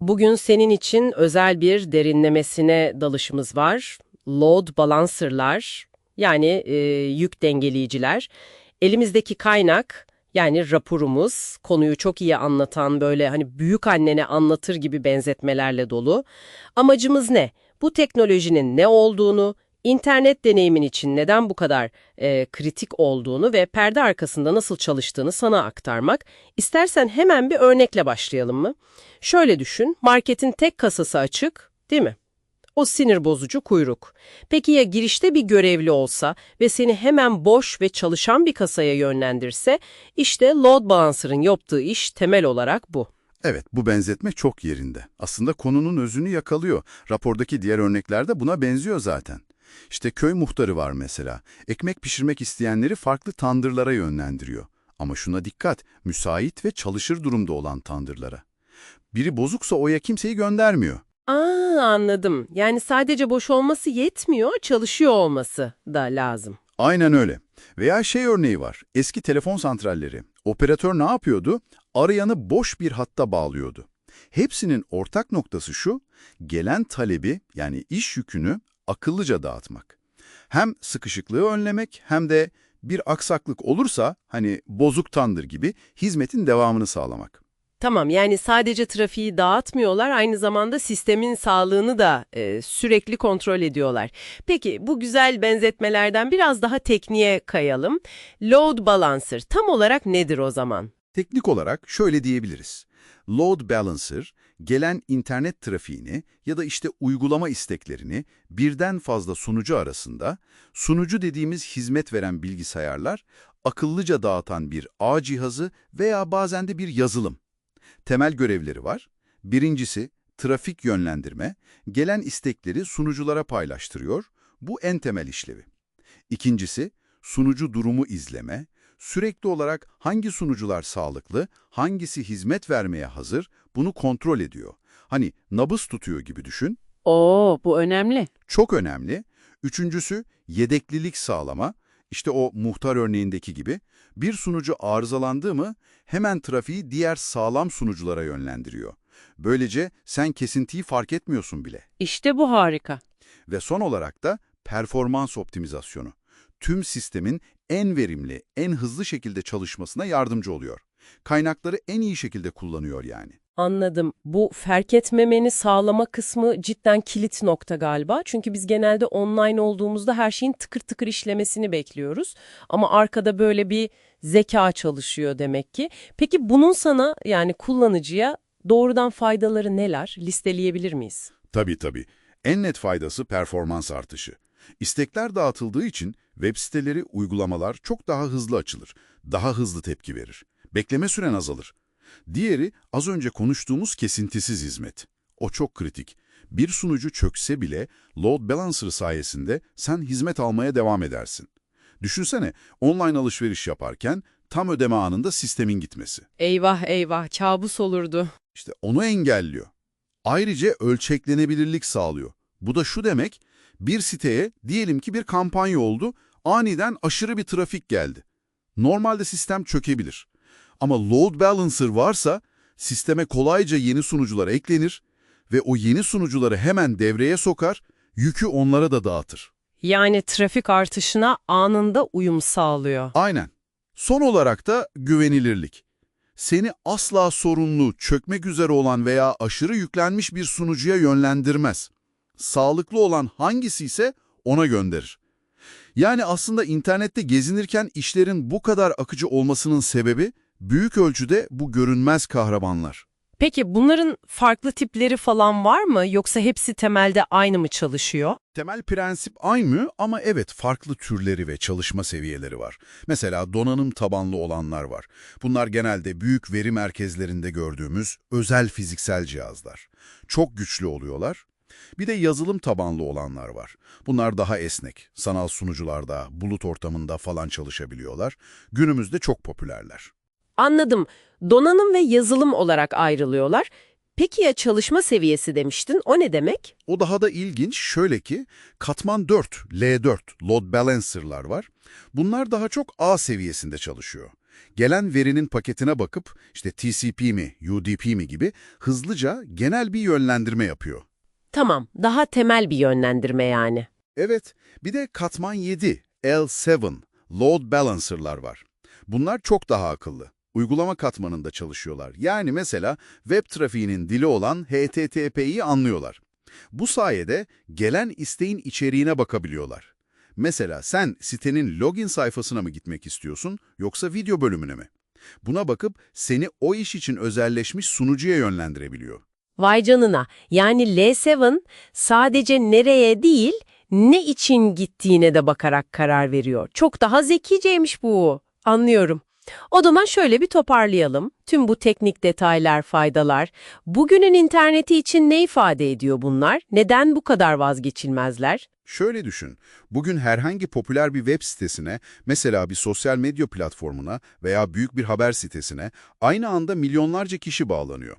Bugün senin için özel bir derinlemesine dalışımız var. Load balancer'lar yani e, yük dengeleyiciler. Elimizdeki kaynak yani raporumuz konuyu çok iyi anlatan böyle hani büyük annene anlatır gibi benzetmelerle dolu. Amacımız ne? Bu teknolojinin ne olduğunu, internet deneyimin için neden bu kadar e, kritik olduğunu ve perde arkasında nasıl çalıştığını sana aktarmak. İstersen hemen bir örnekle başlayalım mı? Şöyle düşün, marketin tek kasası açık, değil mi? O sinir bozucu kuyruk. Peki ya girişte bir görevli olsa ve seni hemen boş ve çalışan bir kasaya yönlendirse, işte load balancer'ın yaptığı iş temel olarak bu. Evet, bu benzetme çok yerinde. Aslında konunun özünü yakalıyor. Rapordaki diğer örnekler de buna benziyor zaten. İşte köy muhtarı var mesela. Ekmek pişirmek isteyenleri farklı tandırlara yönlendiriyor. Ama şuna dikkat, müsait ve çalışır durumda olan tandırlara. Biri bozuksa oya kimseyi göndermiyor. Aa anladım. Yani sadece boş olması yetmiyor, çalışıyor olması da lazım. Aynen öyle. Veya şey örneği var. Eski telefon santralleri. Operatör ne yapıyordu? Arayanı boş bir hatta bağlıyordu. Hepsinin ortak noktası şu, gelen talebi yani iş yükünü akıllıca dağıtmak. Hem sıkışıklığı önlemek hem de bir aksaklık olursa hani bozuk tandır gibi hizmetin devamını sağlamak. Tamam yani sadece trafiği dağıtmıyorlar aynı zamanda sistemin sağlığını da e, sürekli kontrol ediyorlar. Peki bu güzel benzetmelerden biraz daha tekniğe kayalım. Load balancer tam olarak nedir o zaman? Teknik olarak şöyle diyebiliriz. Load balancer, gelen internet trafiğini ya da işte uygulama isteklerini birden fazla sunucu arasında, sunucu dediğimiz hizmet veren bilgisayarlar, akıllıca dağıtan bir ağ cihazı veya bazen de bir yazılım. Temel görevleri var. Birincisi, trafik yönlendirme, gelen istekleri sunuculara paylaştırıyor. Bu en temel işlevi. İkincisi, sunucu durumu izleme, sürekli olarak hangi sunucular sağlıklı, hangisi hizmet vermeye hazır bunu kontrol ediyor. Hani nabız tutuyor gibi düşün. Oo bu önemli. Çok önemli. Üçüncüsü yedeklilik sağlama. İşte o muhtar örneğindeki gibi bir sunucu arızalandı mı hemen trafiği diğer sağlam sunuculara yönlendiriyor. Böylece sen kesintiyi fark etmiyorsun bile. İşte bu harika. Ve son olarak da performans optimizasyonu. Tüm sistemin en verimli, en hızlı şekilde çalışmasına yardımcı oluyor. Kaynakları en iyi şekilde kullanıyor yani. Anladım. Bu fark etmemeni sağlama kısmı cidden kilit nokta galiba. Çünkü biz genelde online olduğumuzda her şeyin tıkır tıkır işlemesini bekliyoruz. Ama arkada böyle bir zeka çalışıyor demek ki. Peki bunun sana yani kullanıcıya doğrudan faydaları neler? Listeleyebilir miyiz? Tabii tabii. En net faydası performans artışı. İstekler dağıtıldığı için web siteleri, uygulamalar çok daha hızlı açılır, daha hızlı tepki verir. Bekleme süren azalır. Diğeri az önce konuştuğumuz kesintisiz hizmet. O çok kritik. Bir sunucu çökse bile load balancer sayesinde sen hizmet almaya devam edersin. Düşünsene online alışveriş yaparken tam ödeme anında sistemin gitmesi. Eyvah eyvah kabus olurdu. İşte onu engelliyor. Ayrıca ölçeklenebilirlik sağlıyor. Bu da şu demek, bir siteye diyelim ki bir kampanya oldu, aniden aşırı bir trafik geldi. Normalde sistem çökebilir. Ama load balancer varsa sisteme kolayca yeni sunucular eklenir ve o yeni sunucuları hemen devreye sokar, yükü onlara da dağıtır. Yani trafik artışına anında uyum sağlıyor. Aynen. Son olarak da güvenilirlik. Seni asla sorunlu, çökmek üzere olan veya aşırı yüklenmiş bir sunucuya yönlendirmez. Sağlıklı olan hangisi ise ona gönderir. Yani aslında internette gezinirken işlerin bu kadar akıcı olmasının sebebi büyük ölçüde bu görünmez kahramanlar. Peki bunların farklı tipleri falan var mı yoksa hepsi temelde aynı mı çalışıyor? Temel prensip aynı ama evet farklı türleri ve çalışma seviyeleri var. Mesela donanım tabanlı olanlar var. Bunlar genelde büyük veri merkezlerinde gördüğümüz özel fiziksel cihazlar. Çok güçlü oluyorlar. Bir de yazılım tabanlı olanlar var. Bunlar daha esnek. Sanal sunucularda, bulut ortamında falan çalışabiliyorlar. Günümüzde çok popülerler. Anladım. Donanım ve yazılım olarak ayrılıyorlar. Peki ya çalışma seviyesi demiştin, o ne demek? O daha da ilginç şöyle ki katman 4, L4 load balancer'lar var. Bunlar daha çok A seviyesinde çalışıyor. Gelen verinin paketine bakıp işte TCP mi, UDP mi gibi hızlıca genel bir yönlendirme yapıyor. Tamam, daha temel bir yönlendirme yani. Evet, bir de katman 7, L7, Load Balancer'lar var. Bunlar çok daha akıllı. Uygulama katmanında çalışıyorlar. Yani mesela web trafiğinin dili olan HTTP'yi anlıyorlar. Bu sayede gelen isteğin içeriğine bakabiliyorlar. Mesela sen sitenin login sayfasına mı gitmek istiyorsun yoksa video bölümüne mi? Buna bakıp seni o iş için özelleşmiş sunucuya yönlendirebiliyor. Vay canına. Yani L7 sadece nereye değil, ne için gittiğine de bakarak karar veriyor. Çok daha zekiceymiş bu. Anlıyorum. O zaman şöyle bir toparlayalım. Tüm bu teknik detaylar, faydalar. Bugünün interneti için ne ifade ediyor bunlar? Neden bu kadar vazgeçilmezler? Şöyle düşün, bugün herhangi popüler bir web sitesine, mesela bir sosyal medya platformuna veya büyük bir haber sitesine aynı anda milyonlarca kişi bağlanıyor.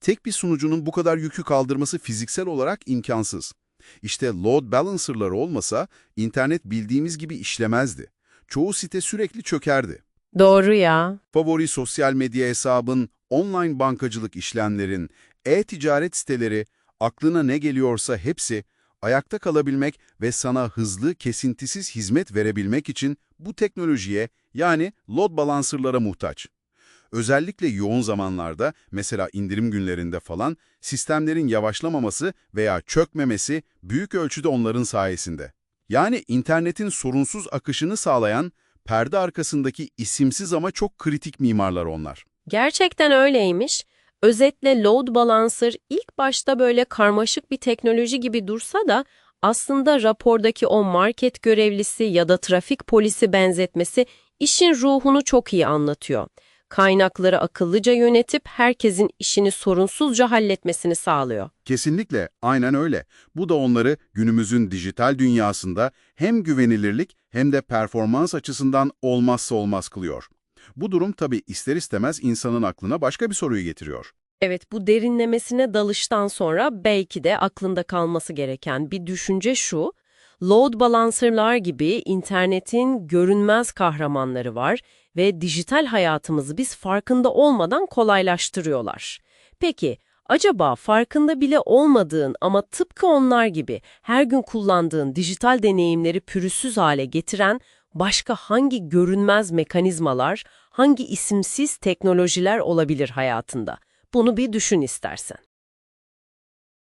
Tek bir sunucunun bu kadar yükü kaldırması fiziksel olarak imkansız. İşte load balancer'lar olmasa internet bildiğimiz gibi işlemezdi. Çoğu site sürekli çökerdi. Doğru ya. Favori sosyal medya hesabın, online bankacılık işlemlerin, e-ticaret siteleri, aklına ne geliyorsa hepsi ayakta kalabilmek ve sana hızlı, kesintisiz hizmet verebilmek için bu teknolojiye yani load balancer'lara muhtaç. Özellikle yoğun zamanlarda, mesela indirim günlerinde falan, sistemlerin yavaşlamaması veya çökmemesi büyük ölçüde onların sayesinde. Yani internetin sorunsuz akışını sağlayan, perde arkasındaki isimsiz ama çok kritik mimarlar onlar. Gerçekten öyleymiş. Özetle load balancer ilk başta böyle karmaşık bir teknoloji gibi dursa da aslında rapordaki o market görevlisi ya da trafik polisi benzetmesi işin ruhunu çok iyi anlatıyor. Kaynakları akıllıca yönetip herkesin işini sorunsuzca halletmesini sağlıyor. Kesinlikle, aynen öyle. Bu da onları günümüzün dijital dünyasında hem güvenilirlik hem de performans açısından olmazsa olmaz kılıyor. Bu durum tabii ister istemez insanın aklına başka bir soruyu getiriyor. Evet, bu derinlemesine dalıştan sonra belki de aklında kalması gereken bir düşünce şu, load balancer'lar gibi internetin görünmez kahramanları var ve dijital hayatımızı biz farkında olmadan kolaylaştırıyorlar. Peki, acaba farkında bile olmadığın ama tıpkı onlar gibi her gün kullandığın dijital deneyimleri pürüzsüz hale getiren başka hangi görünmez mekanizmalar, hangi isimsiz teknolojiler olabilir hayatında? Bunu bir düşün istersen.